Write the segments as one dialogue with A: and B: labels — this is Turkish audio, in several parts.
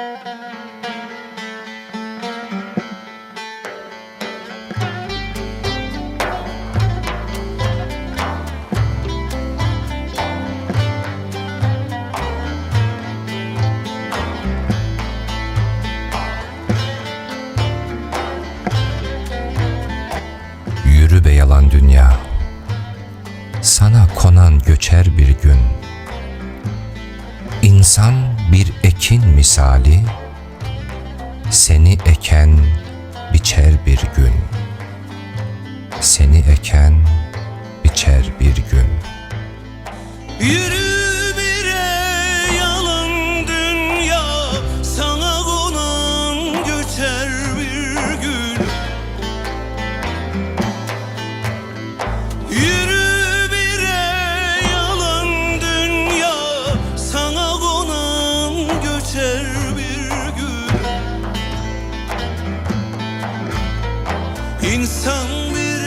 A: Yürü be yalan dünya. Sana konan göçer bir gün. İnsan bir ekin misali Seni eken biçer bir gün. Seni eken biçer bir gün.
B: Yürü İnsan bir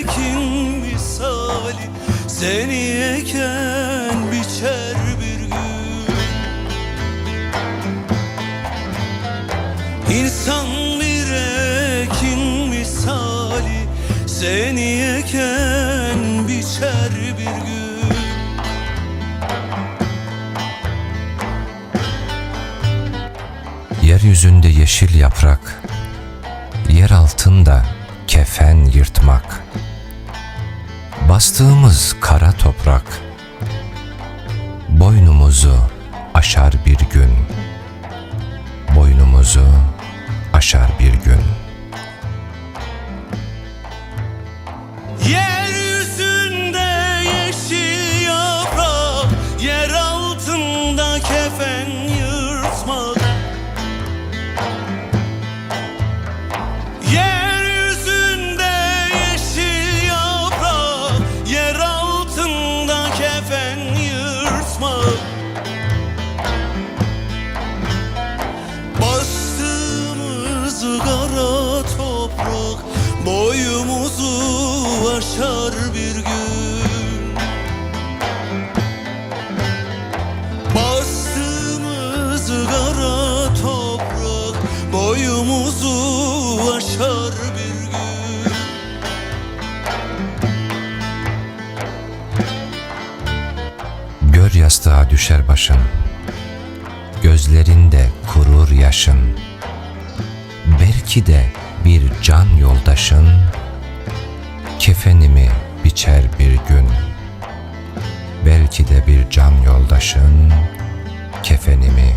B: ekin misali Seni eken biçer bir gün. İnsan bir ekin misali Seni eken biçer bir gün.
A: Yeryüzünde yeşil yaprak, yer altında kefen yırtmak. Bastığımız kara toprak, boynumuzu aşar bir gün. Boynumuzu aşar bir gün.
B: Aşar bir gün Bastığımız kara toprak Boyumuzu aşar bir gün
A: Gör yastığa düşer başın, gözlerinde kurur yaşın. Belki de bir can yoldaşın, kefenimi biçer bir gün. Belki de bir can yoldaşın, kefenimi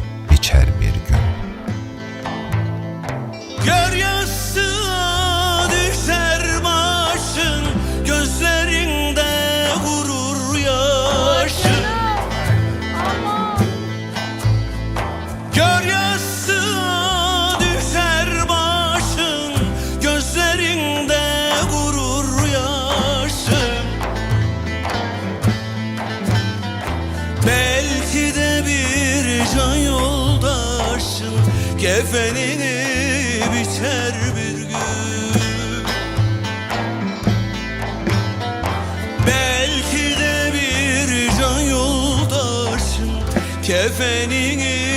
B: Kefenini biçer bir gün. Belki de bir can yoldaşın Kefenini